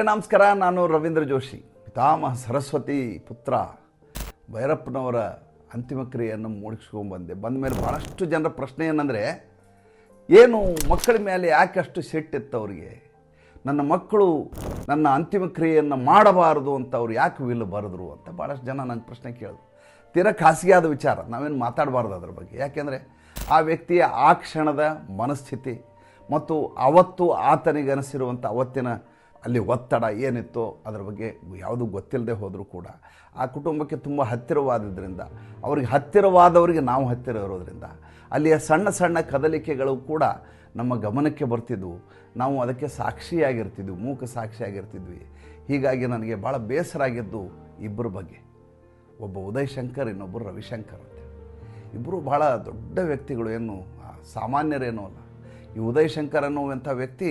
ನಮಸ್ಕಾರ, ನಾನು ರವೀಂದ್ರ ಜೋಶಿ. ಪಿತಾಮಹ ಸರಸ್ವತಿ ಪುತ್ರ ಭೈರಪ್ಪನವರ ಅಂತಿಮ ಕ್ರಿಯೆಯನ್ನು ಮೂಡಿಸ್ಕೊಂಡ್ಬಂದೆ ಬಂದ. ಮೇಲೆ ಭಾಳಷ್ಟು ಜನರ ಪ್ರಶ್ನೆ ಏನಂದರೆ, ಏನು ಮಕ್ಕಳ ಮೇಲೆ ಯಾಕೆ ಅಷ್ಟು ಸಿಟ್ಟಿತ್ತು ಅವರಿಗೆ? ನನ್ನ ಮಕ್ಕಳು ನನ್ನ ಅಂತಿಮ ಕ್ರಿಯೆಯನ್ನು ಮಾಡಬಾರದು ಅಂತ ಅವ್ರು ಯಾಕೆ ವಿಲ್ ಬರೆದ್ರು ಅಂತ ಭಾಳಷ್ಟು ಜನ ನಂಗೆ ಪ್ರಶ್ನೆ ಕೇಳಿದ್ರು. ತೀರಾ ಖಾಸಗಿಯಾದ ವಿಚಾರ, ನಾವೇನು ಮಾತಾಡಬಾರ್ದು ಅದ್ರ ಬಗ್ಗೆ. ಯಾಕೆಂದರೆ, ಆ ವ್ಯಕ್ತಿಯ ಆ ಕ್ಷಣದ ಮನಸ್ಥಿತಿ ಮತ್ತು ಅವತ್ತು ಆತನಿಗನಿಸಿರುವಂಥ ಅವತ್ತಿನ ಅಲ್ಲಿ ಒತ್ತಡ ಏನಿತ್ತೋ ಅದರ ಬಗ್ಗೆ ಯಾವುದೂ ಗೊತ್ತಿಲ್ಲದೆ ಹೋದರೂ ಕೂಡ ಆ ಕುಟುಂಬಕ್ಕೆ ತುಂಬ ಹತ್ತಿರವಾದದ್ರಿಂದ, ಅವ್ರಿಗೆ ಹತ್ತಿರವಾದವರಿಗೆ ನಾವು ಹತ್ತಿರ ಇರೋದ್ರಿಂದ, ಅಲ್ಲಿಯ ಸಣ್ಣ ಸಣ್ಣ ಕದಲಿಕೆಗಳು ಕೂಡ ನಮ್ಮ ಗಮನಕ್ಕೆ ಬರ್ತಿದ್ವು. ನಾವು ಅದಕ್ಕೆ ಸಾಕ್ಷಿಯಾಗಿರ್ತಿದ್ವಿ, ಮೂಕ ಸಾಕ್ಷಿಯಾಗಿರ್ತಿದ್ವಿ. ಹೀಗಾಗಿ ನನಗೆ ಭಾಳ ಬೇಸರ ಆಗಿದ್ದು ಇಬ್ಬರ ಬಗ್ಗೆ. ಒಬ್ಬ ಉದಯ್ ಶಂಕರ್ ಇನ್ನೊಬ್ಬರು ರವಿಶಂಕರ್ ಅಂತ. ಇಬ್ಬರು ಭಾಳ ದೊಡ್ಡ ವ್ಯಕ್ತಿಗಳು, ಏನು ಸಾಮಾನ್ಯರೇನೋ ಅಲ್ಲ. ಈ ಉದಯ್ ಶಂಕರ್ ಅನ್ನುವಂಥ ವ್ಯಕ್ತಿ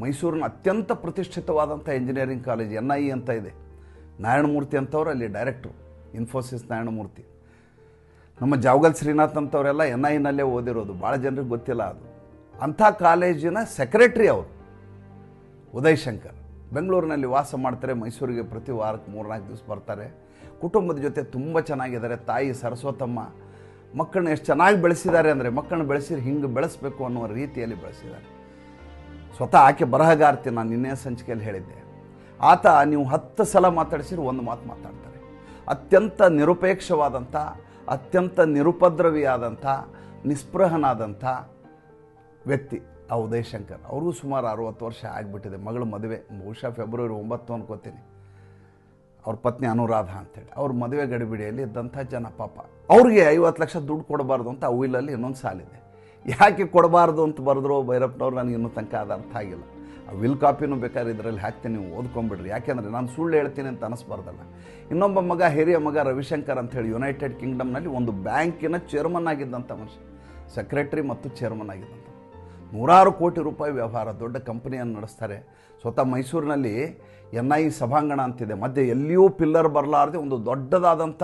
ಮೈಸೂರಿನ ಅತ್ಯಂತ ಪ್ರತಿಷ್ಠಿತವಾದಂಥ ಇಂಜಿನಿಯರಿಂಗ್ ಕಾಲೇಜ್ ಎನ್ ಐ ಅಂತ ಇದೆ. ನಾರಾಯಣಮೂರ್ತಿ ಅಂತವ್ರು ಅಲ್ಲಿ ಡೈರೆಕ್ಟ್ರು ಇನ್ಫೋಸಿಸ್ ನಾರಾಯಣಮೂರ್ತಿ. ನಮ್ಮ ಜಾವಗಲ್ ಶ್ರೀನಾಥ್ ಅಂತವರೆಲ್ಲ ಎನ್ ಐನಲ್ಲೇ ಓದಿರೋದು, ಭಾಳ ಜನರಿಗೆ ಗೊತ್ತಿಲ್ಲ ಅದು. ಅಂಥ ಕಾಲೇಜಿನ ಸೆಕ್ರೆಟ್ರಿ ಅವರು, ಉದಯ್ ಶಂಕರ್. ಬೆಂಗಳೂರಿನಲ್ಲಿ ವಾಸ ಮಾಡ್ತಾರೆ, ಮೈಸೂರಿಗೆ ಪ್ರತಿ ವಾರಕ್ಕೆ ಮೂರ್ನಾಲ್ಕು ದಿವಸ ಬರ್ತಾರೆ. ಕುಟುಂಬದ ಜೊತೆ ತುಂಬ ಚೆನ್ನಾಗಿದ್ದಾರೆ, ತಾಯಿ ಸರಸ್ವತಮ್ಮ. ಮಕ್ಕಳನ್ನ ಎಷ್ಟು ಚೆನ್ನಾಗಿ ಬೆಳೆಸಿದ್ದಾರೆ ಅಂದರೆ ಮಕ್ಕಳನ್ನ ಬೆಳೆಸಿ ಹಿಂಗೆ ಬೆಳೆಸಬೇಕು ಅನ್ನುವ ರೀತಿಯಲ್ಲಿ ಬೆಳೆಸಿದ್ದಾರೆ. ಸ್ವತಃ ಆಕೆ ಬರಹಗಾರ್ತಿ ನಾನು ನಿನ್ನೆ ಸಂಚಿಕೆಯಲ್ಲಿ ಹೇಳಿದ್ದೆ. ಆತ ನೀವು ಹತ್ತು ಸಲ ಮಾತಾಡಿಸಿದ್ರೆ ಒಂದು ಮಾತು ಮಾತಾಡ್ತಾರೆ. ಅತ್ಯಂತ ನಿರುಪೇಕ್ಷವಾದಂಥ, ಅತ್ಯಂತ ನಿರುಪದ್ರವಿಯಾದಂಥ, ನಿಸ್ಪೃಹನಾದಂಥ ವ್ಯಕ್ತಿ ಆ ಉದಯ್ ಶಂಕರ್ ಅವ್ರಿಗೂ ಸುಮಾರು ಅರುವತ್ತು ವರ್ಷ ಆಗಿಬಿಟ್ಟಿದೆ. ಮಗಳು ಮದುವೆ, ಬಹುಶಃ ಫೆಬ್ರವರಿ ಒಂಬತ್ತು ಅನ್ಕೋತೀನಿ. ಅವ್ರ ಪತ್ನಿ ಅನುರಾಧ ಅಂತೇಳಿ ಅವ್ರ ಮದುವೆ ಗಡಿಬಿಡಿಯಲ್ಲಿ ಇದ್ದಂಥ ಜನ ಪಾಪ. ಅವ್ರಿಗೆ ಐವತ್ತು ಲಕ್ಷ ದುಡ್ಡು ಕೊಡಬಾರ್ದು ಅಂತ ಆ ವಿಲ್ಲಲ್ಲಿ ಇನ್ನೊಂದು ಸಾಲಿದೆ. ಯಾಕೆ ಕೊಡಬಾರ್ದು ಅಂತ ಬರೆದ್ರು ಭೈರಪ್ಪನವ್ರು ನನಗೆ ಇನ್ನೂ ತನಕ ಅದು ಅರ್ಥ ಆಗಿಲ್ಲ. ಆ ವಿಲ್ ಕಾಪಿನೂ ಬೇಕಾದ್ರೆ ಇದರಲ್ಲಿ ಹಾಕ್ತೀನಿ, ನೀವು ಓದ್ಕೊಂಬಿಡ್ರಿ. ಯಾಕೆಂದರೆ ನಾನು ಸುಳ್ಳು ಹೇಳ್ತೀನಿ ಅಂತ ಅನಿಸ್ಬಾರ್ದಲ್ಲ. ಇನ್ನೊಬ್ಬ ಮಗ, ಹಿರಿಯ ಮಗ ರವಿಶಂಕರ್ ಅಂತ ಹೇಳಿ ಯುನೈಟೆಡ್ ಕಿಂಗ್ಡಮ್ನಲ್ಲಿ ಒಂದು ಬ್ಯಾಂಕಿನ ಚೇರ್ಮನ್ ಆಗಿದ್ದಂಥ ಮನುಷ್ಯ. ಸೆಕ್ರೆಟ್ರಿ ಮತ್ತು ಚೇರ್ಮನ್ ಆಗಿದ್ದಂಥ. ನೂರಾರು ಕೋಟಿ ರೂಪಾಯಿ ವ್ಯವಹಾರ, ದೊಡ್ಡ ಕಂಪ್ನಿಯನ್ನು ನಡೆಸ್ತಾರೆ. ಸ್ವತಃ ಮೈಸೂರಿನಲ್ಲಿ ಎನ್ ಐ ಸಭಾಂಗಣ ಅಂತಿದೆ. ಮಧ್ಯೆ ಎಲ್ಲಿಯೂ ಪಿಲ್ಲರ್ ಬರಲಾರದೆ ಒಂದು ದೊಡ್ಡದಾದಂಥ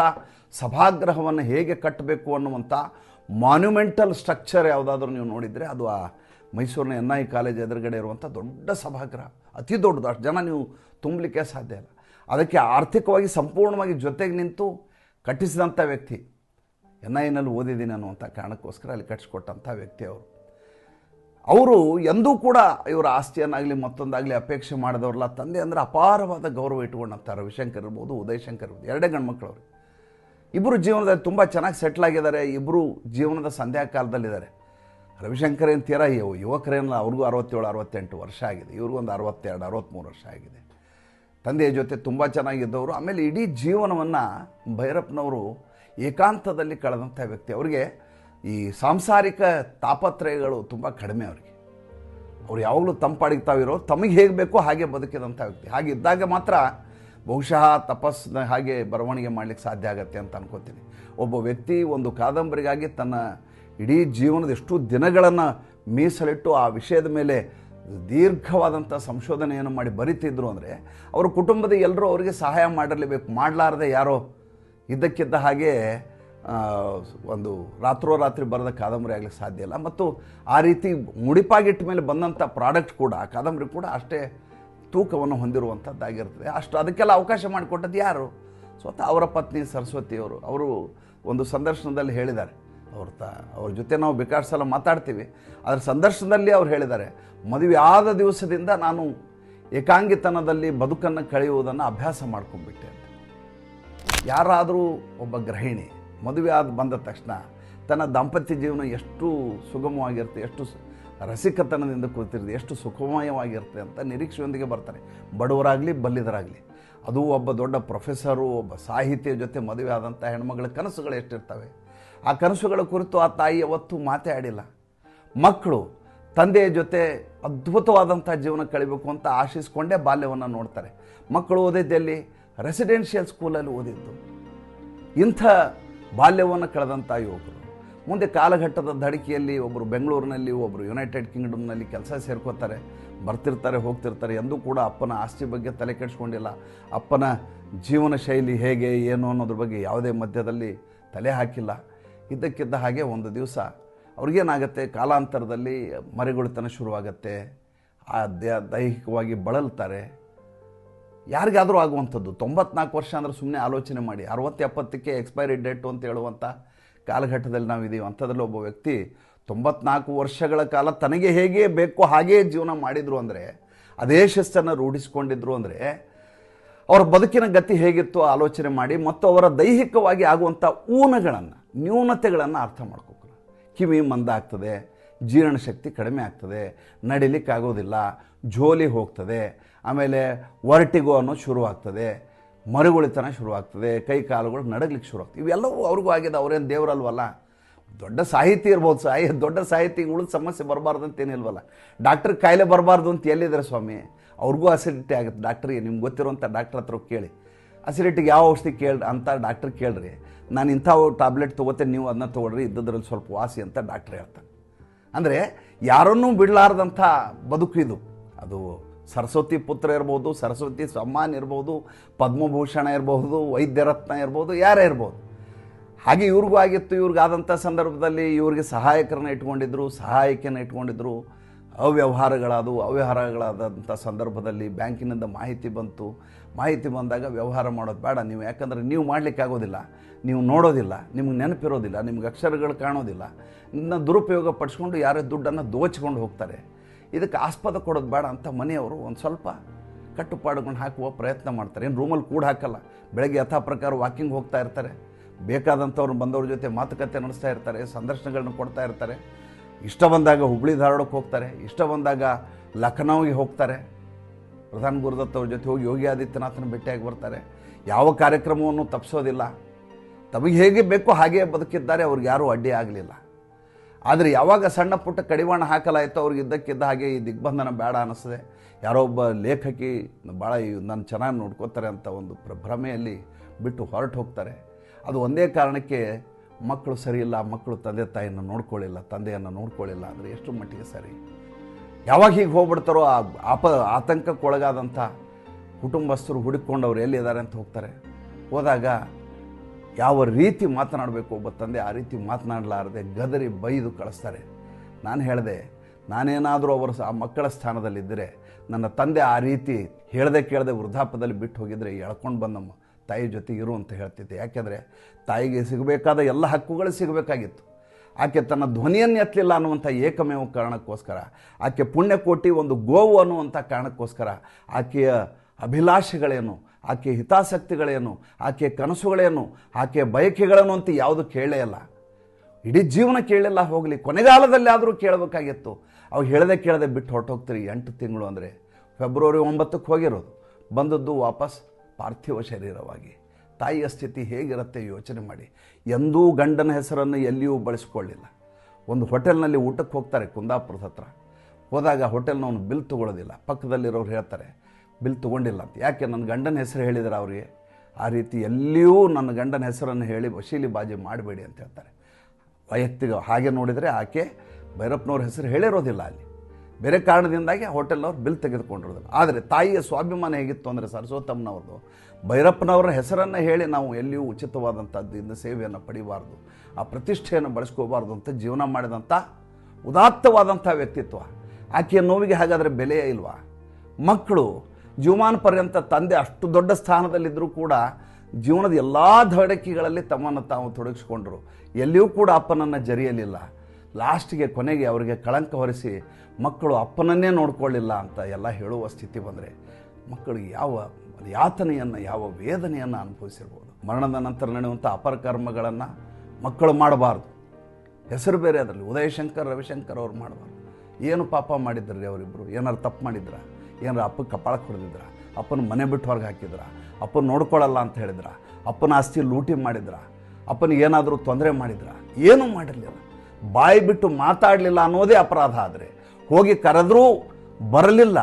ಸಭಾಗ್ರಹವನ್ನು ಹೇಗೆ ಕಟ್ಟಬೇಕು ಅನ್ನುವಂಥ ಮಾನ್ಯುಮೆಂಟಲ್ ಸ್ಟ್ರಕ್ಚರ್ ಯಾವುದಾದ್ರೂ ನೀವು ನೋಡಿದರೆ ಅದು ಆ ಮೈಸೂರಿನ ಎನ್ ಐ ಕಾಲೇಜ್ ಎದುರುಗಡೆ ಇರುವಂಥ ದೊಡ್ಡ ಸಭಾಗೃಹ. ಅತಿ ದೊಡ್ಡದು, ಅಷ್ಟು ಜನ ನೀವು ತುಂಬಲಿಕ್ಕೆ ಸಾಧ್ಯ ಇಲ್ಲ. ಅದಕ್ಕೆ ಆರ್ಥಿಕವಾಗಿ ಸಂಪೂರ್ಣವಾಗಿ ಜೊತೆಗೆ ನಿಂತು ಕಟ್ಟಿಸಿದಂಥ ವ್ಯಕ್ತಿ. ಎನ್ ಐನಲ್ಲಿ ಓದಿದ್ದೀನಿ ಅನ್ನುವಂಥ ಕಾರಣಕ್ಕೋಸ್ಕರ ಅಲ್ಲಿ ಕಟ್ಟಿಸ್ಕೊಟ್ಟಂಥ ವ್ಯಕ್ತಿ ಅವರು. ಅವರು ಎಂದೂ ಕೂಡ ಇವರ ಆಸ್ತಿಯನ್ನಾಗಲಿ ಮತ್ತೊಂದಾಗಲಿ ಅಪೇಕ್ಷೆ ಮಾಡಿದವ್ರಲ್ಲ, ತಂದೆ ಅಂದರೆ ಅಪಾರವಾದ ಗೌರವ ಇಟ್ಕೊಂಡಂಥ ರವಿಶಂಕರ್ ಇರ್ಬೋದು, ಉದಯಶಂಕರ್ ಇರ್ಬೋದು, ಎರಡೇ ಗಂಡು ಅವರು ಇಬ್ಬರು ಜೀವನದಲ್ಲಿ ತುಂಬ ಚೆನ್ನಾಗಿ ಸೆಟ್ಲ್ ಆಗಿದ್ದಾರೆ ಇಬ್ಬರು ಜೀವನದ ಸಂಧ್ಯಾ ಕಾಲದಲ್ಲಿದ್ದಾರೆ. ರವಿಶಂಕರ್ ಏನು ತೀರಾ ಯುವ ಯುವಕರೇನಲ್ಲ, ಅವ್ರಿಗೂ ಅರವತ್ತೇಳು, ಅರವತ್ತೆಂಟು ವರ್ಷ ಆಗಿದೆ. ಇವ್ರಿಗೂ ಒಂದು ಅರವತ್ತೆರಡು ಅರವತ್ತ್ಮೂರು ವರ್ಷ ಆಗಿದೆ. ತಂದೆಯ ಜೊತೆ ತುಂಬ ಚೆನ್ನಾಗಿದ್ದವರು, ಆಮೇಲೆ ಇಡೀ ಜೀವನವನ್ನು ಭೈರಪ್ಪನವರು ಏಕಾಂತದಲ್ಲಿ ಕಳೆದಂಥ ವ್ಯಕ್ತಿ. ಅವರಿಗೆ ಈ ಸಾಂಸಾರಿಕ ತಾಪತ್ರಯಗಳು ತುಂಬ ಕಡಿಮೆ ಅವರಿಗೆ. ಅವ್ರು ಯಾವಾಗಲೂ ತಂಪಾಡಿಗೆ ತಾವಿರೋ ತಮಗೆ ಹೇಗೆ ಬೇಕೋ ಹಾಗೆ ಬದುಕಿದಂಥ ವ್ಯಕ್ತಿ. ಹಾಗೆ ಇದ್ದಾಗ ಮಾತ್ರ ಬಹುಶಃ ತಪಸ್ಸನ್ನ ಹಾಗೆ ಬರವಣಿಗೆ ಮಾಡಲಿಕ್ಕೆ ಸಾಧ್ಯ ಆಗತ್ತೆ ಅಂತ ಅನ್ಕೋತೀನಿ. ಒಬ್ಬ ವ್ಯಕ್ತಿ ಒಂದು ಕಾದಂಬರಿಗಾಗಿ ತನ್ನ ಇಡೀ ಜೀವನದ ಎಷ್ಟು ದಿನಗಳನ್ನು ಮೀಸಲಿಟ್ಟು ಆ ವಿಷಯದ ಮೇಲೆ ದೀರ್ಘವಾದಂಥ ಸಂಶೋಧನೆಯನ್ನು ಮಾಡಿ ಬರಿತಿದ್ರು ಅಂದರೆ ಅವರ ಕುಟುಂಬದ ಎಲ್ಲರೂ ಅವರಿಗೆ ಸಹಾಯ ಮಾಡಲೇಬೇಕು ಮಾಡಲಾರದೆ ಯಾರೋ ಇದ್ದಕ್ಕಿದ್ದ ಹಾಗೆ ಒಂದು ರಾತ್ರೋರಾತ್ರಿ ಬರೆದ ಕಾದಂಬರಿ ಆಗಲಿಕ್ಕೆ ಸಾಧ್ಯ ಇಲ್ಲ. ಮತ್ತು ಆ ರೀತಿ ಮುಡಿಪಾಗಿಟ್ಟ ಮೇಲೆ ಬಂದಂಥ ಪ್ರಾಡಕ್ಟ್ ಕೂಡ ಕಾದಂಬರಿ ಕೂಡ ಅಷ್ಟೇ ತೂಕವನ್ನು ಹೊಂದಿರುವಂಥದ್ದಾಗಿರ್ತದೆ. ಅಷ್ಟು ಅದಕ್ಕೆಲ್ಲ ಅವಕಾಶ ಮಾಡಿಕೊಟ್ಟದ್ದು ಯಾರು? ಸ್ವತಃ ಅವರ ಪತ್ನಿ ಸರಸ್ವತಿಯವರು. ಅವರು ಒಂದು ಸಂದರ್ಶನದಲ್ಲಿ ಹೇಳಿದ್ದಾರೆ. ಅವ್ರ ತ, ಅವ್ರ ಜೊತೆ ನಾವು ಬೇಕಾಷ್ಟು ಸಲ ಮಾತಾಡ್ತೀವಿ. ಅದರ ಸಂದರ್ಶನದಲ್ಲಿ ಅವ್ರು ಹೇಳಿದ್ದಾರೆ, ಮದುವೆ ಆದ ದಿವಸದಿಂದ ನಾನು ಏಕಾಂಗಿತನದಲ್ಲಿ ಬದುಕನ್ನು ಕಳೆಯುವುದನ್ನು ಅಭ್ಯಾಸ ಮಾಡ್ಕೊಂಡ್ಬಿಟ್ಟೆ ಅಂತ. ಯಾರಾದರೂ ಒಬ್ಬ ಗೃಹಿಣಿ ಮದುವೆ ಆದ ಬಂದ ತಕ್ಷಣ ತನ್ನ ದಾಂಪತ್ಯ ಜೀವನ ಎಷ್ಟು ಸುಗಮವಾಗಿರುತ್ತೆ, ಎಷ್ಟು ರಸಿಕತನದಿಂದ ಕೂತಿರೋದು ಎಷ್ಟು ಸುಖಮಯವಾಗಿರುತ್ತೆ ಅಂತ ನಿರೀಕ್ಷೆಯೊಂದಿಗೆ ಬರ್ತಾರೆ. ಬಡವರಾಗಲಿ, ಬಲ್ಲಿದರಾಗಲಿ. ಅದು ಒಬ್ಬ ದೊಡ್ಡ ಪ್ರೊಫೆಸರು, ಒಬ್ಬ ಸಾಹಿತಿಯ ಜೊತೆ ಮದುವೆ ಆದಂಥ ಹೆಣ್ಮಗಳ ಕನಸುಗಳು ಎಷ್ಟಿರ್ತವೆ. ಆ ಕನಸುಗಳ ಕುರಿತು ಆ ತಾಯಿ ಯಾವತ್ತೂ ಮಾತೇ ಆಡಿಲ್ಲ ಮಕ್ಕಳು ತಂದೆಯ ಜೊತೆ ಅದ್ಭುತವಾದಂಥ ಜೀವನ ಕಳಿಬೇಕು ಅಂತ ಆಶಿಸ್ಕೊಂಡೇ ಬಾಲ್ಯವನ್ನು ನೋಡ್ತಾರೆ. ಮಕ್ಕಳು ಓದಿದ್ದಲ್ಲಿ? ರೆಸಿಡೆನ್ಷಿಯಲ್ ಸ್ಕೂಲಲ್ಲಿ ಓದಿದ್ದು. ಇಂಥ ಬಾಲ್ಯವನ್ನು ಕಳೆದಂಥ ಯುವಕರು. ಮುಂದೆ ಕಾಲಘಟ್ಟದ ಧಡಿಕೆಯಲ್ಲಿ ಒಬ್ಬರು ಬೆಂಗಳೂರಿನಲ್ಲಿ ಒಬ್ಬರು ಯುನೈಟೆಡ್ ಕಿಂಗ್ಡಮ್ನಲ್ಲಿ ಕೆಲಸ ಸೇರ್ಕೋತಾರೆ, ಬರ್ತಿರ್ತಾರೆ, ಹೋಗ್ತಿರ್ತಾರೆ ಎಂದೂ ಕೂಡ ಅಪ್ಪನ ಆಸ್ತಿ ಬಗ್ಗೆ ತಲೆ ಕೆಡಿಸ್ಕೊಂಡಿಲ್ಲ. ಅಪ್ಪನ ಜೀವನ ಶೈಲಿ ಹೇಗೆ, ಏನು ಅನ್ನೋದ್ರ ಬಗ್ಗೆ ಯಾವುದೇ ಮಧ್ಯದಲ್ಲಿ ತಲೆ ಹಾಕಿಲ್ಲ. ಇದ್ದಕ್ಕಿದ್ದ ಹಾಗೆ ಒಂದು ದಿವಸ ಅವ್ರಿಗೇನಾಗತ್ತೆ, ಕಾಲಾಂತರದಲ್ಲಿ ಮರಿಗುಳಿತನ ಶುರುವಾಗತ್ತೆ, ಆ ದೈಹಿಕವಾಗಿ ಬಳಲ್ತಾರೆ. ಯಾರಿಗಾದರೂ ಆಗುವಂಥದ್ದು, ತೊಂಬತ್ನಾಲ್ಕು ವರ್ಷ ಅಂದರೆ ಸುಮ್ಮನೆ ಆಲೋಚನೆ ಮಾಡಿ, ಅರವತ್ತು ಎಪ್ಪತ್ತಕ್ಕೆ ಎಕ್ಸ್ಪೈರಿ ಡೇಟು ಅಂತ ಹೇಳುವಂಥ ಕಾಲಘಟ್ಟದಲ್ಲಿ ನಾವು ಇದೀವಿ. ಅಂಥದ್ರಲ್ಲಿ ಒಬ್ಬ ವ್ಯಕ್ತಿ ತೊಂಬತ್ನಾಲ್ಕು ವರ್ಷಗಳ ಕಾಲ ತನಗೆ ಹೇಗೆ ಬೇಕೋ ಹಾಗೇ ಜೀವನ ಮಾಡಿದರು ಅಂದರೆ, ಅದೇ ಶಿಸ್ತನ್ನು ರೂಢಿಸಿಕೊಂಡಿದ್ರು ಅಂದರೆ, ಅವರ ಬದುಕಿನ ಗತಿ ಹೇಗಿತ್ತು ಆಲೋಚನೆ ಮಾಡಿ, ಮತ್ತು ಅವರ ದೈಹಿಕವಾಗಿ ಆಗುವಂಥ ಊನಗಳನ್ನು, ನ್ಯೂನತೆಗಳನ್ನು ಅರ್ಥ ಮಾಡ್ಕೋಬೇಕು ಕಿವಿ ಮಂದ ಆಗ್ತದೆ ಜೀರ್ಣಶಕ್ತಿ ಕಡಿಮೆ ಆಗ್ತದೆ ನಡಿಲಿಕ್ಕಾಗೋದಿಲ್ಲ ಜೋಲಿ ಹೋಗ್ತದೆ, ಆಮೇಲೆ ವರ್ಟಿಗೋ ಅನ್ನೋದು ಶುರುವಾಗ್ತದೆ ಮರುಗುಳಿತನ ಶುರುವಾಗ್ತದೆ, ಕೈ ಕಾಲುಗಳು ನಡಗ್ಲಿಕ್ಕೆ ಶುರು ಆಗ್ತದೆ ಇವೆಲ್ಲವೂ ಅವ್ರಿಗೂ ಆಗಿದೆ, ಅವರೇನು ದೇವರಲ್ವಲ್ಲ? ದೊಡ್ಡ ಸಾಹಿತಿ ಇರ್ಬೋದು ಸಾಹಿ, ದೊಡ್ಡ ಸಾಹಿತಿಗಳು ಸಮಸ್ಯೆ ಬರಬಾರ್ದು ಅಂತ ಏನಿಲ್ವಲ್ಲ ಡಾಕ್ಟ್ರ್ ಕಾಯಿಲೆ ಬರಬಾರ್ದು ಅಂತ ಎಲ್ಲಿದ್ದಾರೆ ಸ್ವಾಮಿ? ಅವ್ರಿಗೂ ಅಸಿಡಿಟಿ ಆಗುತ್ತೆ. ಡಾಕ್ಟ್ರಿಗೆ ನಿಮ್ಗೆ ಗೊತ್ತಿರುವಂಥ ಡಾಕ್ಟ್ರ್ ಹತ್ರ ಕೇಳಿ. ಅಸಿಡಿಟಿಗೆ ಯಾವ ಔಷಧಿ ಕೇಳಿ, ಅಂತ ಡಾಕ್ಟ್ರ್ ಕೇಳ್ರಿ. ನಾನು ಇಂಥ ಟ್ಯಾಬ್ಲೆಟ್ ತೊಗೋತೇನೆ, ನೀವು ಅದನ್ನ ತೊಗೊಳ್ರಿ, ಇದ್ದದ್ರಲ್ಲಿ ಸ್ವಲ್ಪ ವಾಸಿ ಅಂತ ಡಾಕ್ಟ್ರ್ ಹೇಳ್ತಾರೆ. ಅಂದರೆ ಯಾರನ್ನೂ ಬಿಡಲಾರ್ದಂಥ ಬದುಕು ಇದು. ಅದು ಸರಸ್ವತಿ ಪುತ್ರ ಇರ್ಬೋದು, ಸರಸ್ವತಿ ಸಮ್ಮಾನ್ ಇರ್ಬೋದು, ಪದ್ಮಭೂಷಣ ಇರ್ಬೋದು, ವೈದ್ಯರತ್ನ ಇರ್ಬೋದು, ಯಾರೇ ಇರ್ಬೋದು. ಹಾಗೆ ಇವ್ರಿಗೂ ಆಗಿತ್ತು, ಇವ್ರಿಗಾದಂಥ ಸಂದರ್ಭದಲ್ಲಿ ಇವ್ರಿಗೆ ಸಹಾಯಕರನ್ನ ಇಟ್ಕೊಂಡಿದ್ರು, ಸಹಾಯಕಿಯನ್ನು ಇಟ್ಕೊಂಡಿದ್ರು. ಅವ್ಯವಹಾರಗಳಾದವು, ಅವ್ಯವಹಾರಗಳಾದಂಥ ಸಂದರ್ಭದಲ್ಲಿ ಬ್ಯಾಂಕಿನಿಂದ ಮಾಹಿತಿ ಬಂತು. ಮಾಹಿತಿ ಬಂದಾಗ ವ್ಯವಹಾರ ಮಾಡೋದು ಬೇಡ, ನೀವು ಯಾಕಂದರೆ ನೀವು ಮಾಡಲಿಕ್ಕಾಗೋದಿಲ್ಲ ನೀವು ನೋಡೋದಿಲ್ಲ, ನಿಮ್ಗೆ ನೆನಪಿರೋದಿಲ್ಲ, ನಿಮ್ಗೆ ಅಕ್ಷರಗಳು ಕಾಣೋದಿಲ್ಲ. ದುರುಪಯೋಗ ಪಡಿಸ್ಕೊಂಡು ಯಾರೇ ದುಡ್ಡನ್ನು ದೋಚ್ಕೊಂಡು ಹೋಗ್ತಾರೆ. ಇದಕ್ಕೆ ಆಸ್ಪದ ಕೊಡೋದು ಬೇಡ ಅಂತ ಮನೆಯವರು ಒಂದು ಸ್ವಲ್ಪ ಕಟ್ಟುಪಾಡುಗಳನ್ನ ಹಾಕುವ ಪ್ರಯತ್ನ ಮಾಡ್ತಾರೆ. ಏನು ರೂಮಲ್ಲಿ ಕೂಡ ಹಾಕಲ್ಲ. ಬೆಳಗ್ಗೆ ಯಥಾ ಪ್ರಕಾರ ವಾಕಿಂಗ್ ಹೋಗ್ತಾ ಇರ್ತಾರೆ. ಬೇಕಾದಂಥವ್ರು ಬಂದವ್ರ ಜೊತೆ ಮಾತುಕತೆ ನಡೆಸ್ತಾ ಇರ್ತಾರೆ ಸಂದರ್ಶನಗಳನ್ನ ಕೊಡ್ತಾ ಇರ್ತಾರೆ. ಇಷ್ಟ ಬಂದಾಗ ಹುಬ್ಳಿ ಧಾರವಾಡಕ್ಕೆ ಹೋಗ್ತಾರೆ. ಇಷ್ಟ ಬಂದಾಗ ಲಖನೌಗೆ ಹೋಗ್ತಾರೆ. ಪ್ರಧಾನ ಗುರುದತ್ ಅವ್ರ ಜೊತೆ ಹೋಗಿ ಯೋಗಿ ಆದಿತ್ಯನಾಥನ ಭೇಟಿಯಾಗಿ ಬರ್ತಾರೆ. ಯಾವ ಕಾರ್ಯಕ್ರಮವನ್ನು ತಪ್ಪಿಸೋದಿಲ್ಲ ತಮಗೆ ಹೇಗೆ ಬೇಕೋ ಹಾಗೆ ಬದುಕಿದ್ದಾರೆ. ಅವ್ರಿಗೆ ಯಾರೂ ಅಡ್ಡಿ ಆಗಲಿಲ್ಲ. ಆದರೆ ಯಾವಾಗ ಸಣ್ಣ ಪುಟ್ಟ ಕಡಿವಾಣ ಹಾಕಲಾಯಿತು ಅವ್ರಿಗೆ ಇದ್ದಕ್ಕಿದ್ದ ಹಾಗೆ ಈ ದಿಗ್ಬಂಧನ ಬೇಡ ಅನ್ನಿಸ್ತದೆ ಯಾರೋ ಒಬ್ಬ ಲೇಖಕಿ ಭಾಳ ನಾನು ಚೆನ್ನಾಗಿ ನೋಡ್ಕೋತಾರೆ ಅಂತ ಒಂದು ಭ್ರಮೆಯಲ್ಲಿ ಬಿಟ್ಟು ಹೊರಟು ಹೋಗ್ತಾರೆ. ಅದು ಒಂದೇ ಕಾರಣಕ್ಕೆ ಮಕ್ಕಳು ಸರಿಯಿಲ್ಲ ಮಕ್ಕಳು ತಂದೆ ತಾಯಿಯನ್ನು ನೋಡ್ಕೊಳ್ಳಿಲ್ಲ, ತಂದೆಯನ್ನು ನೋಡ್ಕೊಳ್ಳಿಲ್ಲ ಅಂದರೆ ಎಷ್ಟು ಮಟ್ಟಿಗೆ ಸರಿ? ಯಾವಾಗ ಹೀಗೆ ಹೋಗ್ಬಿಡ್ತಾರೋ ಆ ಆಪ ಆತಂಕಕ್ಕೊಳಗಾದಂಥ ಕುಟುಂಬಸ್ಥರು ಹುಡುಕೊಂಡು ಅವ್ರು ಎಲ್ಲಿದ್ದಾರೆ ಅಂತ ಹೋಗ್ತಾರೆ. ಹೋದಾಗ ಯಾವ ರೀತಿ ಮಾತನಾಡಬೇಕು ಒಬ್ಬ ತಂದೆ, ಆ ರೀತಿ ಮಾತನಾಡಲಾರದೆ ಗದರಿ ಬೈದು ಕಳಿಸ್ತಾರೆ. ನಾನು ಹೇಳಿದೆ, ನಾನೇನಾದರೂ ಅವರ ಆ ಮಕ್ಕಳ ಸ್ಥಾನದಲ್ಲಿದ್ದರೆ ನನ್ನ ತಂದೆ ಆ ರೀತಿ ಹೇಳದೆ ಕೇಳದೆ ವೃದ್ಧಾಪದಲ್ಲಿ ಬಿಟ್ಟು ಹೋಗಿದ್ರೆ ಎಳ್ಕೊಂಡು ಬಂದಮ್ಮ ತಾಯಿ ಜೊತೆ ಇರು ಅಂತ ಹೇಳ್ತಿದ್ದೆ. ಯಾಕೆಂದರೆ ತಾಯಿಗೆ ಸಿಗಬೇಕಾದ ಎಲ್ಲ ಹಕ್ಕುಗಳು ಸಿಗಬೇಕಾಗಿತ್ತು. ಆಕೆ ತನ್ನ ಧ್ವನಿಯನ್ನು ಎತ್ತಲಿಲ್ಲ ಅನ್ನುವಂಥ ಏಕಮೇವ ಕಾರಣಕ್ಕೋಸ್ಕರ, ಆಕೆ ಪುಣ್ಯಕೋಟಿ ಒಂದು ಗೋವು ಅನ್ನುವಂಥ ಕಾರಣಕ್ಕೋಸ್ಕರ ಆಕೆಯ ಅಭಿಲಾಷೆಗಳೇನು ಆಕೆಯ ಹಿತಾಸಕ್ತಿಗಳೇನು ಆಕೆಯ ಕನಸುಗಳೇನು ಆಕೆಯ ಬಯಕೆಗಳೇನು ಅಂತ ಯಾವುದು ಕೇಳೇ ಇಲ್ಲ. ಇಡೀ ಜೀವನ ಕೇಳಿಲ್ಲ ಹೋಗಲಿ. ಕೊನೆಗಾಲದಲ್ಲಿ ಆದರೂ ಕೇಳಬೇಕಾಗಿತ್ತು. ಅವು ಹೇಳದೆ ಕೇಳದೆ ಬಿಟ್ಟು ಹೊರಟೋಗ್ತೀರಿ ಎಂಟು ತಿಂಗಳು ಅಂದರೆ ಫೆಬ್ರವರಿ ಒಂಬತ್ತಕ್ಕೆ ಹೋಗಿರೋದು. ಬಂದದ್ದು ವಾಪಸ್ ಪಾರ್ಥಿವ ಶರೀರವಾಗಿ. ತಾಯಿಯ ಸ್ಥಿತಿ ಹೇಗಿರುತ್ತೆ ಯೋಚನೆ ಮಾಡಿ. ಎಂದೂ ಗಂಡನ ಹೆಸರನ್ನು ಎಲ್ಲಿಯೂ ಬಳಸ್ಕೊಳ್ಳಿಲ್ಲ. ಒಂದು ಹೋಟೆಲ್ನಲ್ಲಿ ಊಟಕ್ಕೆ ಹೋಗ್ತಾರೆ ಕುಂದಾಪುರದ ಹತ್ರ. ಹೋದಾಗ ಹೋಟೆಲ್ನವನು ಬಿಲ್ ತೊಗೊಳ್ಳೋದಿಲ್ಲ ಪಕ್ಕದಲ್ಲಿರೋರು ಹೇಳ್ತಾರೆ ಬಿಲ್ ತೊಗೊಂಡಿಲ್ಲ ಅಂತ. ಯಾಕೆ? ನನ್ನ ಗಂಡನ ಹೆಸರು ಹೇಳಿದ್ದಾರೆ ಅವರಿಗೆ. ಆ ರೀತಿ ಎಲ್ಲಿಯೂ ನನ್ನ ಗಂಡನ ಹೆಸರನ್ನು ಹೇಳಿ ವಶೀಲಿ ಬಾಜಿ ಮಾಡಬೇಡಿ ಅಂತ ಹೇಳ್ತಾರೆ. ವೈಯಕ್ತಿಕ ಹಾಗೆ ನೋಡಿದರೆ ಆಕೆ ಭೈರಪ್ಪನವ್ರ ಹೆಸರು ಹೇಳಿರೋದಿಲ್ಲ ಅಲ್ಲಿ. ಬೇರೆ ಕಾರಣದಿಂದಾಗಿ ಹೋಟೆಲ್ನವ್ರು ಬಿಲ್ ತೆಗೆದುಕೊಂಡಿರೋದಿಲ್ಲ. ಆದರೆ ತಾಯಿಯ ಸ್ವಾಭಿಮಾನ ಹೇಗಿತ್ತು ಅಂದರೆ ಸರಸ್ವತಮ್ಮನವ್ರದ್ದು ಭೈರಪ್ಪನವರ ಹೆಸರನ್ನು ಹೇಳಿ ನಾವು ಎಲ್ಲಿಯೂ ಉಚಿತವಾದಂಥದ್ದಿಂದ ಸೇವೆಯನ್ನು ಪಡಿಬಾರ್ದು, ಆ ಪ್ರತಿಷ್ಠೆಯನ್ನು ಬಳಸ್ಕೋಬಾರ್ದು ಅಂತ ಜೀವನ ಮಾಡಿದಂಥ ಉದಾತ್ತವಾದಂಥ ವ್ಯಕ್ತಿತ್ವ. ಆಕೆಯ ನೋವಿಗೆ ಹಾಗಾದರೆ ಬೆಲೆಯೇ ಇಲ್ವಾ? ಮಕ್ಕಳು ಜೀವಮಾನ ಪರ್ಯಂತ ತಂದೆ ಅಷ್ಟು ದೊಡ್ಡ ಸ್ಥಾನದಲ್ಲಿದ್ದರೂ ಕೂಡ ಜೀವನದ ಎಲ್ಲ ಧಡಕಿಗಳಲ್ಲಿ ತಮ್ಮನ್ನು ತಾವು ತೊಡಗಿಸ್ಕೊಂಡ್ರು. ಎಲ್ಲಿಯೂ ಕೂಡ ಅಪ್ಪನನ್ನು ಜರಿಯಲಿಲ್ಲ. ಲಾಸ್ಟಿಗೆ ಕೊನೆಗೆ ಅವರಿಗೆ ಕಳಂಕ ಹೊರಿಸಿ, ಮಕ್ಕಳು ಅಪ್ಪನನ್ನೇ ನೋಡ್ಕೊಳ್ಳಿಲ್ಲ ಅಂತ ಎಲ್ಲ ಹೇಳುವ ಸ್ಥಿತಿ ಬಂದರೆ ಮಕ್ಕಳು ಯಾವ ಯಾತನೆಯನ್ನು, ಯಾವ ವೇದನೆಯನ್ನು ಅನುಭವಿಸಿರ್ಬೋದು. ಮರಣದ ನಂತರ ನಡೆಯುವಂಥ ಅಪರಕರ್ಮಗಳನ್ನು ಮಕ್ಕಳು ಮಾಡಬಾರ್ದು. ಹೆಸರು ಬೇರೆ ಅದರಲ್ಲಿ, ಉದಯಶಂಕರ್, ರವಿಶಂಕರ್ ಅವ್ರು ಮಾಡಬಾರ್ದು. ಏನು ಪಾಪ ಮಾಡಿದ್ರಿ ಅವರಿಬ್ಬರು ಏನಾರು ತಪ್ಪು ಮಾಡಿದ್ರ? ಏನಾರು ಅಪ್ಪ ಕಪಾಳಕ್ಕೆ ಹೊಡೆದಿದ್ರ ಅಪ್ಪನ ಮನೆ ಬಿಟ್ಟು ಹೊರಗೆ ಹಾಕಿದ್ರ, ಅಪ್ಪನ ನೋಡ್ಕೊಳ್ಳಲ್ಲ ಅಂತ ಹೇಳಿದ್ರ, ಅಪ್ಪನ ಆಸ್ತಿ ಲೂಟಿ ಮಾಡಿದ್ರ ಅಪ್ಪನಿಗೆ ಏನಾದರೂ ತೊಂದರೆ ಮಾಡಿದ್ರ, ಏನೂ ಮಾಡಿರಲಿಲ್ಲ. ಬಾಯಿ ಬಿಟ್ಟು ಮಾತಾಡಲಿಲ್ಲ ಅನ್ನೋದೇ ಅಪರಾಧ ಆದರೆ. ಹೋಗಿ ಕರೆದ್ರೂ ಬರಲಿಲ್ಲ.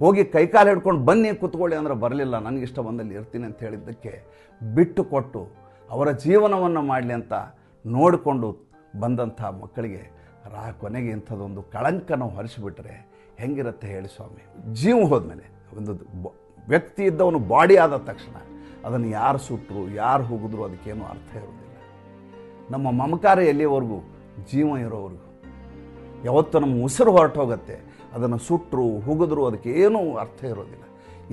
ಹೋಗಿ ಕೈಕಾಲು ಹಿಡ್ಕೊಂಡು ಬನ್ನಿ ಕೂತ್ಕೊಳ್ಳಿ ಅಂದ್ರೆ ಬರಲಿಲ್ಲ ನನಗಿಷ್ಟ ಬಂದಲ್ಲಿ ಇರ್ತೀನಿ ಅಂತ ಹೇಳಿದ್ದಕ್ಕೆ ಬಿಟ್ಟು ಕೊಟ್ಟು ಅವರ ಜೀವನವನ್ನು ಮಾಡಲಿ ಅಂತ ನೋಡಿಕೊಂಡು ಬಂದಂಥ ಮಕ್ಕಳಿಗೆ ರಾ ಕೊನೆಗೆ ಇಂಥದ್ದೊಂದು ಕಳಂಕನ ಹೊರಿಸಿಬಿಟ್ರೆ ಹೆಂಗಿರುತ್ತೆ ಹೇಳಿ ಸ್ವಾಮಿ? ಜೀವ ಹೋದ್ಮೇಲೆ ಒಂದು ವ್ಯಕ್ತಿ ಇದ್ದವನು ಬಾಡಿ ಆದ ತಕ್ಷಣ ಅದನ್ನು ಯಾರು ಸುಟ್ಟರು, ಯಾರು ಹೋಗಿದ್ರು ಅದಕ್ಕೇನು ಅರ್ಥ ಇರೋದಿಲ್ಲ ನಮ್ಮ ಮಮಕಾರ ಎಲ್ಲಿಯವರೆಗೂ ಜೀವ ಇರೋವರೆಗೂ ಯಾವತ್ತು ನಮ್ಮ ಉಸಿರು ಹೊರಟು ಹೋಗುತ್ತೆ. ಅದನ್ನು ಸುಟ್ಟರು, ಹುಗಿದ್ರು ಅದಕ್ಕೆ ಏನೂ ಅರ್ಥ ಇರೋದಿಲ್ಲ.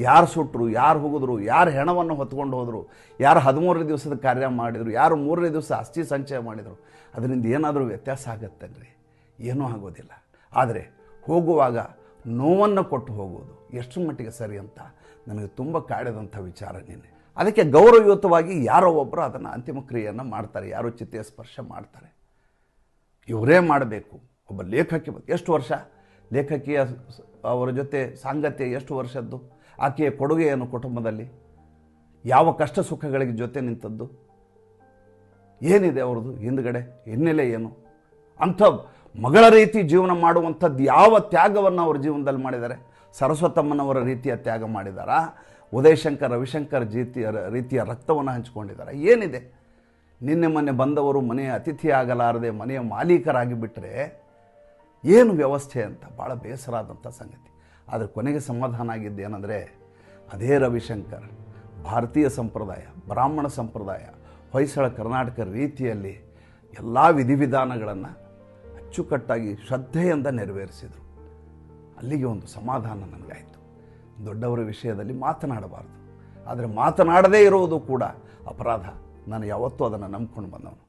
ಯಾರು ಸುಟ್ಟರು, ಯಾರು ಹೋಗಿದ್ರು, ಯಾರು ಹೆಣವನ್ನು ಹೊತ್ಕೊಂಡು ಹೋದರು, ಯಾರು ಹದಿಮೂರನೇ ದಿವಸದ ಕಾರ್ಯ ಮಾಡಿದರು, ಯಾರು ಮೂರನೇ ದಿವಸ ಅಸ್ಥಿ ಸಂಚಯ ಮಾಡಿದರು, ಅದರಿಂದ ಏನಾದರೂ ವ್ಯತ್ಯಾಸ ಆಗತ್ತನ್ರಿ ಏನೂ ಆಗೋದಿಲ್ಲ. ಆದರೆ ಹೋಗುವಾಗ ನೋವನ್ನು ಕೊಟ್ಟು ಹೋಗುವುದು. ಎಷ್ಟು ಮಟ್ಟಿಗೆ ಸರಿ ಅಂತ ನನಗೆ ತುಂಬ ಕಾಡಿದಂಥ ವಿಚಾರ ನಿನ್ನೆ. ಅದಕ್ಕೆ ಗೌರವಯುತವಾಗಿ ಯಾರೋ ಒಬ್ಬರು ಅದನ್ನು ಅಂತಿಮ ಕ್ರಿಯೆಯನ್ನು ಮಾಡ್ತಾರೆ. ಯಾರೋ ಚಿತ್ತೆಯ ಸ್ಪರ್ಶ ಮಾಡ್ತಾರೆ. ಇವರೇ ಮಾಡಬೇಕು. ಒಬ್ಬ ಲೇಖಕಿ ಎಷ್ಟು ವರ್ಷ? ಲೇಖಕಿಯ ಅವರ ಜೊತೆ ಸಾಂಗತ್ಯ ಎಷ್ಟು ವರ್ಷದ್ದು? ಆಕೆಯ ಕೊಡುಗೆ ಏನು ಕುಟುಂಬದಲ್ಲಿ ಯಾವ ಕಷ್ಟ ಸುಖಗಳಿಗೆ ಜೊತೆ ನಿಂತದ್ದು? ಏನಿದೆ ಅವ್ರದ್ದು? ಹಿಂದ್ಗಡೆ, ಹಿನ್ನೆಲೆ ಏನು? ಅಂಥ ಮಗಳ ರೀತಿ ಜೀವನ ಮಾಡುವಂಥದ್ದು ಯಾವ ತ್ಯಾಗವನ್ನು ಅವ್ರ ಜೀವನದಲ್ಲಿ ಮಾಡಿದ್ದಾರೆ? ಸರಸ್ವತಮ್ಮನವರ ರೀತಿಯ ತ್ಯಾಗ ಮಾಡಿದಾರಾ? ಉದಯಶಂಕರ್, ರವಿಶಂಕರ್ ಜೀತಿಯ ರೀತಿಯ ರಕ್ತವನ್ನು ಹಂಚಿಕೊಂಡಿದ್ದಾರೆ ಏನಿದೆ? ನಿನ್ನೆ ಮೊನ್ನೆ ಬಂದವರು ಮನೆಯ ಅತಿಥಿ ಆಗಲಾರದೆ ಮನೆಯ ಮಾಲೀಕರಾಗಿ ಬಿಟ್ಟರೆ ಏನು ವ್ಯವಸ್ಥೆ ಅಂತ? ಭಾಳ ಬೇಸರ ಆದಂಥ ಸಂಗತಿ. ಆದರೆ ಕೊನೆಗೆ ಸಮಾಧಾನ ಆಗಿದ್ದೇನೆಂದರೆ ಅದೇ ರವಿಶಂಕರ್, ಭಾರತೀಯ ಸಂಪ್ರದಾಯ, ಬ್ರಾಹ್ಮಣ ಸಂಪ್ರದಾಯ, ಹೊಯ್ಸಳ ಕರ್ನಾಟಕ ರೀತಿಯಲ್ಲಿ ಎಲ್ಲ ವಿಧಿವಿಧಾನಗಳನ್ನು ಅಚ್ಚುಕಟ್ಟಾಗಿ ಶ್ರದ್ಧೆಯಿಂದ ನೆರವೇರಿಸಿದರು. ಅಲ್ಲಿಗೆ ಒಂದು ಸಮಾಧಾನ ನನಗಾಯಿತು. ದೊಡ್ಡವರ ವಿಷಯದಲ್ಲಿ ಮಾತನಾಡಬಾರ್ದು. ಆದರೆ ಮಾತನಾಡದೇ ಇರುವುದು ಕೂಡ ಅಪರಾಧ. ನಾನು ಯಾವತ್ತೂ ಅದನ್ನು ನಂಬ್ಕೊಂಡು ಬಂದವನು.